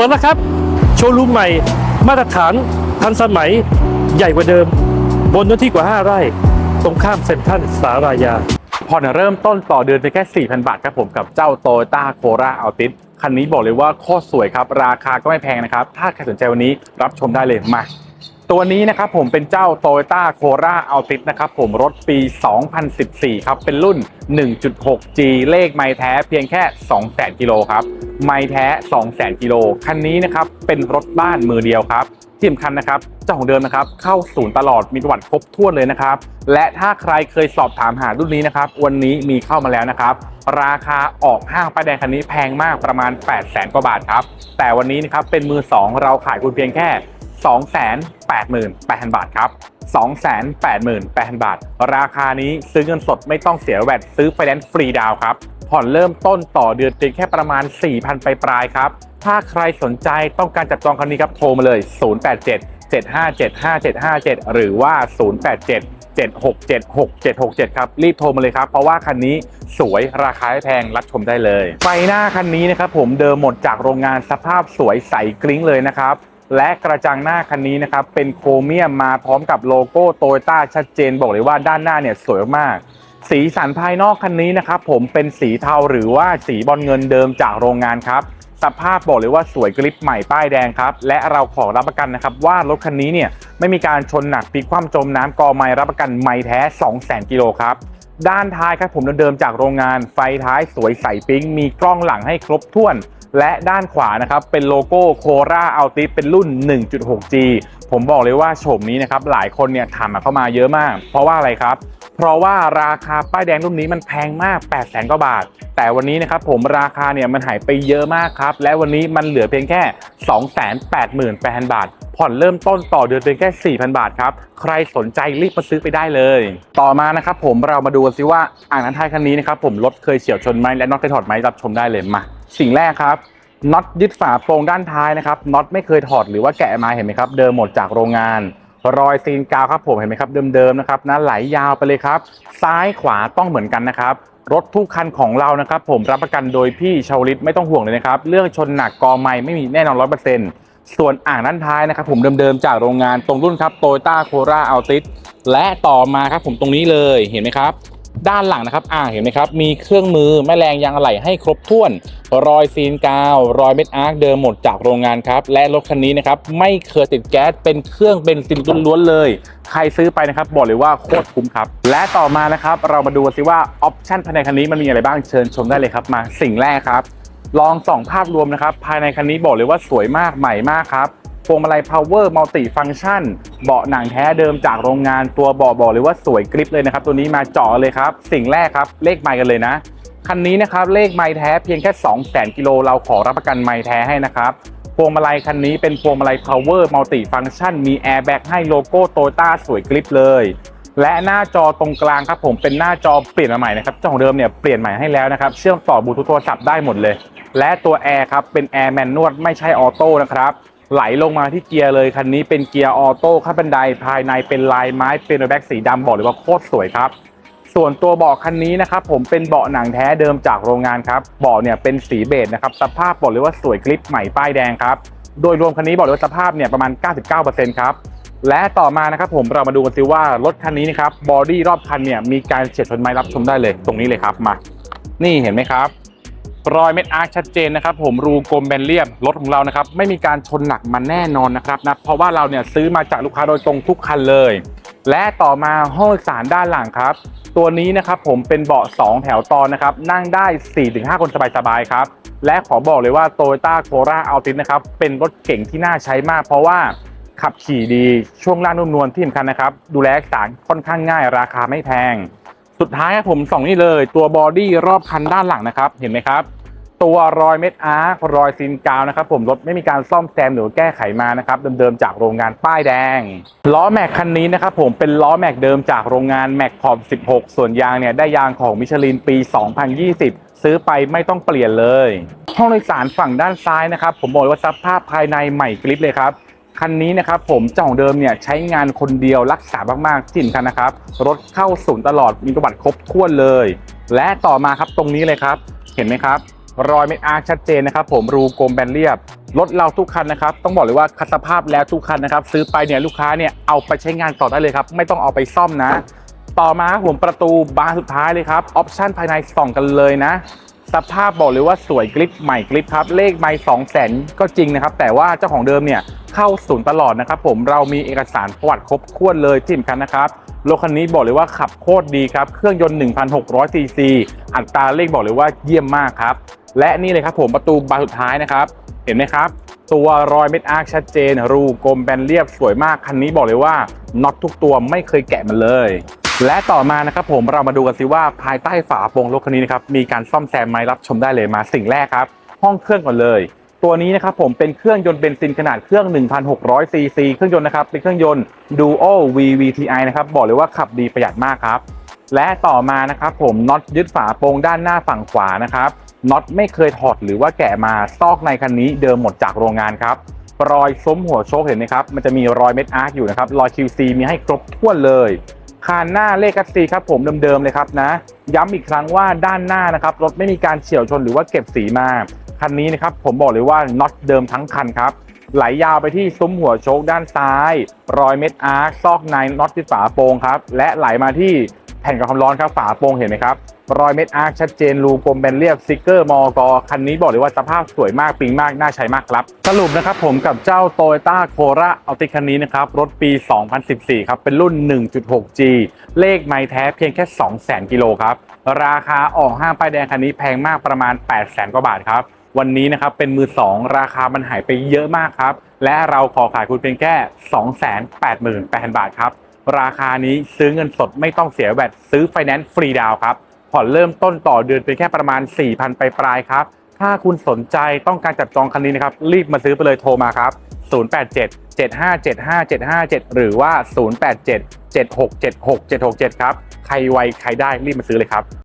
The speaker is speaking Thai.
ปิดแล้วครับ โชว์รูมใหม่ มาตรฐานทันสมัยใหญ่กว่าเดิม บนเนื้อที่กว่า 5 ไร่ ตรงข้ามเซ็นทรัลสารายาผ่อนเริ่มต้นต่อเดือนเพียงแค่ 4,000 บาทครับผมกับเจ้าโตโยต้าโคราอัลติสคันนี้บอกเลยว่าโคตรสวยครับ ราคาก็ไม่แพงนะครับ ถ้าใครสนใจวันนี้รับชมได้เลยมา ตัวนี้นะครับผมเป็นเจ้า Toyota Corolla Altis นะครับผมรถปี 2014 ครับ เป็นรุ่น 1.6G เลขไมล์แท้เพียงแค่ 200,000กิโลครับ ไมล์แท้ 200,000กิโลคันนี้นะครับ เป็นรถบ้านมือเดียวครับที่สำคัญนะครับ เจ้าของเดิมนะครับ เข้าศูนย์ตลอดมีประวัติครบถ้วนเลยนะครับ และถ้าใครเคยสอบถามหารุ่นนี้นะครับ วันนี้มีเข้ามาแล้วนะครับ ราคาออกห้างป้ายแดงคันนี้แพงมากประมาณ 8 0 0แสนกว่าบาทครับ แต่วันนี้นะครับเป็นมือ 2 เราขายคุณเพียงแค่ 288,000 บาทครับ 288,000 บาท ราคานี้ซื้อเงินสดไม่ต้องเสียแวตซื้อไฟแนนซ์ฟรีดาวครับ ผ่อนเริ่มต้นต่อเดือนเพียงแค่ประมาณ 4,000 ไปปลายครับ ถ้าใครสนใจต้องการจับจองคันนี้ครับ โทรมาเลย 087 757 5757 หรือว่า 087 767 6767 ครับ รีบโทรมาเลยครับ เพราะว่าคันนี้สวยราคาแพงรับชมได้เลย ไฟหน้าคันนี้นะครับผมเดิมหมดจากโรงงานสภาพสวยใสกริ้งเลยนะครับ และกระจังหน้าคันนี้นะครับเป็นโครเมียมมาพร้อมกับโลโก้โตโยต้าชัดเจนบอกเลยว่าด้านหน้าเนี่ยสวยมาก สีสันภายนอกคันนี้นะครับผมเป็นสีเทาหรือว่าสีบอลเงินเดิมจากโรงงานครับสภาพบอกเลยว่าสวยกริปใหม่ป้ายแดงครับ และเราขอรับประกันนะครับว่ารถคันนี้เนี่ยไม่มีการชนหนักพลิกคว่ำจมน้ำกอไม้รับประกันไม่แท้ 200,000กิโลครับด้านท้ายครับผมเดิมๆจากโรงงานไฟท้ายสวยใสปิ๊งมีกล้องหลังให้ครบถ้วน และด้านขวานะครับเป็นโลโก้โคราอัลติเป็นรุ่น 1.6G ผมบอกเลยว่าโฉมนี้นะครับหลายคนเนี่ยถามมาเข้ามาเยอะมาก เพราะว่าอะไรครับ เพราะว่าราคาป้ายแดงรุ่นนี้มันแพงมาก 8 0 0 0 0 0กว่าบาท แต่วันนี้นะครับผมราคาเนี่ยมันหายไปเยอะมากครับ และวันนี้มันเหลือเพียงแค่ 288,000 บาท ผ่อนเริ่มต้นต่อเดือนเพียงแค่ 4,000 บาทครับ ใครสนใจรีบมาซื้อไปได้เลย ต่อมานะครับผมเรามาดูกันซิว่าอ่างน้ำท้ายคันนี้นะครับผมรถเคยเฉียวชนไหมและน็อตเคยถอดไหมรับชมได้เลยมา สิ่งแรกครับน็อตยึดฝาโปรงด้านท้ายนะครับน็อตไม่เคยถอดหรือว่าแกะมาเห็นไหมครับ เดิมหมดจากโรงงาน รอยซีนกาวครับผมเห็นไหมครับเดิมๆนะครับนะไหลยาวไปเลยครับ ซ้ายขวาต้องเหมือนกันนะครับรถทุกคันของเรานะครับผมรับประกันโดยพี่ชาวลิตไม่ต้องห่วงเลยนะครับ เรื่องชนหนักกอไม่ไม่มีแน่นอนร้อยเปอร์เซ็นต์ส่วนอ่างด้านท้ายนะครับผมเดิมๆจากโรงงานตรงรุ่นครับโตโยต้าโคราอัลติสและต่อมาครับผมตรงนี้เลยเห็นไหมครับ ด้านหลังนะครับ อ่า เห็นไหมครับ มีเครื่องมือแม่แรงยางอะไหล่ให้ครบถ้วน รอยซีนกาว รอยเม็ดอาร์คเดิมหมดจากโรงงานครับ และรถคันนี้นะครับ ไม่เคยติดแก๊ส เป็นเครื่องเบนซินล้วนๆเลย ใครซื้อไปนะครับ บอกเลยว่าโคตรคุ้มครับ และต่อมานะครับ เรามาดูกันสิว่าออปชั่นภายในคันนี้มันมีอะไรบ้าง เชิญชมได้เลยครับ มา สิ่งแรกครับ ลองส่องภาพรวมนะครับ ภายในคันนี้บอกเลยว่าสวยมาก ใหม่มากครับ วงมาลัย power multi function เบาะหนังแท้เดิมจากโรงงานตัวเบาะบอกเลยว่าสวยกริปเลยนะครับ ตัวนี้มาเจาะเลยครับ สิ่งแรกครับ เลขไมล์กันเลยนะคันนี้นะครับเลขไมล์แท้เพียงแค่2 0 0 0 0กิโลเราขอรับประกันไมล์แท้ให้นะครับพวงมาลัยคันนี้เป็นพวงมาลัย power multi function มี airbag ให้โลโก้โตโยต้าสวยกริปเลยและหน้าจอตรงกลางครับผมเป็นหน้าจอเปลี่ยนมาใหม่นะครับเจ้าของเดิมเนี่ยเปลี่ยนใหม่ให้แล้วนะครับ เชื่อมต่อบลูทูธโทรศัพท์ได้หมดเลย และตัวแอร์ครับเป็นแอร์แมนนวลไม่ใช่ออโต้นะครับ ไหลลงมาที่เกียร์เลยคันนี้เป็นเกียร์ออโต้ขั้นบันไดภายในเป็นลายไม้เป็นแบ็กสีดำบอกเลยว่าโคตรสวยครับ ส่วนตัวเบาะคันนี้นะครับผมเป็นเบาะหนังแท้เดิมจากโรงงานครับเบาะเนี่ยเป็นสีเบจนะครับสภาพบอกเลยว่าสวยคลิปใหม่ป้ายแดงครับโดยรวมคันนี้บอกเลยว่าสภาพเนี่ยประมาณ 99%ครับและต่อมานะครับผมเรามาดูกันซิว่ารถคันนี้นะครับบอดี้รอบคันเนี่ยมีการเฉียดชนไหมรับชมได้เลยตรงนี้เลยครับมา นี่เห็นไหมครับ รอยเม็ดอาร์คชัดเจนนะครับผมรูกลมแบนเรียบรถของเรานะครับไม่มีการชนหนักมันแน่นอนนะครับนะเพราะว่าเราเนี่ยซื้อมาจากลูกค้าโดยตรงทุกคันเลย และต่อมาห้องโดยสารด้านหลังครับ ตัวนี้นะครับผมเป็นเบาะ 2 แถวตอนนะครับนั่งได้ 4-5 คนสบายๆครับและขอบอกเลยว่า Toyota Corolla Altis นะครับเป็นรถเก่งที่น่าใช้มาก เพราะว่าขับขี่ดีช่วงล่างนุ่มนวลที่สำคัญนะครับ ดูแลรักษาค่อนข้างง่ายราคาไม่แพง สุดท้ายครับผมส่องนี่เลยตัวบอดี้รอบคันด้านหลังนะครับ เห็นไหมครับ ตัวรอยเม็ดอาร์ครอยซีนกาวนะครับ ผมรถไม่มีการซ่อมแซมหรือแก้ไขมานะครับเดิมๆจากโรงงานป้ายแดง ล้อแม็กคันนี้นะครับผมเป็นล้อแม็กเดิมจากโรงงานแม็กขอบ 16 ส่วนยางเนี่ยได้ยางของมิชลินปี 2020 ซื้อไปไม่ต้องเปลี่ยนเลย ห้องโดยสารฝั่งด้านซ้ายนะครับผมบอกว่าสภาพภายในใหม่กริบเลยครับ คันนี้นะครับผมเจ้าของเดิมเนี่ยใช้งานคนเดียวรักษามากๆที่สำคัญนะครับ รถเข้าศูนย์ตลอดมีประวัติครบถ้วนเลย และต่อมาครับตรงนี้เลยครับ เห็นไหมครับ รอยเม็ดอาร์ชัดเจนนะครับ ผมรูกลมแบนเรียบรถเราทุกคันนะครับต้องบอกเลยว่าคัดสภาพแล้วทุกคันนะครับ ซื้อไปเนี่ยลูกค้าเนี่ยเอาไปใช้งานต่อได้เลยครับ ไม่ต้องเอาไปซ่อมนะ ต่อมาผมประตูบานสุดท้ายเลยครับออปชั่นภายในส่องกันเลยนะ สภาพบอกเลยว่าสวยกริปใหม่กริปครับ เลขไม่สองแสนก็จริงนะครับ แต่ว่าเจ้าของเดิมเนี่ยเข้าศูนย์ตลอดนะครับ ผมเรามีเอกสารประวัติครบถ้วนเลยที่สำคัญนะครับรถคันนี้บอกเลยว่าขับโคตรดีครับ เครื่องยนต์ 1,600ซีซีอัตราเลขบอกเลยว่าเยี่ยมมากครับ และนี่เลยครับผมประตูบานสุดท้ายนะครับ เห็นไหมครับ ตัวรอยเม็ดอาร์คชัดเจน รูกลมแบนเรียบสวยมากคันนี้บอกเลยว่าน็อตทุกตัวไม่เคยแกะมันเลย และต่อมานะครับผมเรามาดูกันสิว่าภายใต้ฝาโปรงรถคันนี้นะครับมีการซ่อมแซมไหมรับชมได้เลยมาสิ่งแรกครับ ห้องเครื่องก่อนเลย ตัวนี้นะครับผมเป็นเครื่องยนต์เบนซินขนาดเครื่อง 1,600 ซีซีเครื่องยนต์นะครับเป็นเครื่องยนต์ Duo VVTi นะครับบอกเลยว่าขับดีประหยัดมากครับและต่อมานะครับผมน็อตยึดฝาโปรงด้านหน้าฝั่งขวานะครับน็อตไม่เคยถอดหรือว่าแกะมาซอกในคันนี้เดิมหมดจากโรงงานครับรอยซุ้มหัวโชคเห็นไหมครับมันจะมีรอยเม็ดอาร์คอยู่นะครับรอย QC มีให้ครบถ้วนเลย คานหน้าเลขกัสซีครับผมเดิมๆเลยครับนะ ย้ำอีกครั้งว่าด้านหน้านะครับรถไม่มีการเฉี่ยวชนหรือว่าเก็บสีมาคันนี้นะครับผมบอกเลยว่าน็อตเดิมทั้งคันครับไหลยาวไปที่ซุ้มหัวโชคด้านซ้าย รอยเม็ดอาร์ซอกในน็อตที่ฝาโปรงครับและไหลมาที่แผ่นกับความร้อนครับฝาโปรงเห็นไหมครับ รอยเม็ดอาร์คชัดเจนรูกลมแบนเรียบสติกเกอร์มอกคันนี้บอกเลยว่าสภาพสวยมากปิงมาก น่าใช้มากครับ สรุปนะครับผมกับเจ้า t o y ต้าโคราอัลติคันนี้นะครับ รถปี 2014 ครับ เป็นรุ่น 1.6G เลขไม้แท้เพียงแค่ 200,000 กิโลครับ ราคาออกห้างป้ายแดงคันนี้แพงมากประมาณ 800,000 กว่าบาทครับวันนี้นะครับเป็นมือ 2 ราคามันหายไปเยอะมากครับ และเราขอขายคุณเพียงแค่ 288,000 บาทครับ ราคานี้ซื้อเงินสดไม่ต้องเสียแวดซื้อไฟแนนซ์ฟรีดาวครับ ผ่อนเริ่มต้นต่อเดือนเป็นแค่ประมาณ 4,000ไปปลายครับ ถ้าคุณสนใจต้องการจับจองคันนี้นะครับ รีบมาซื้อไปเลยโทรมาครับ 087 7575 757 หรือว่า 087 7676 767 ครับ ใครไวใครได้รีบมาซื้อเลยครับ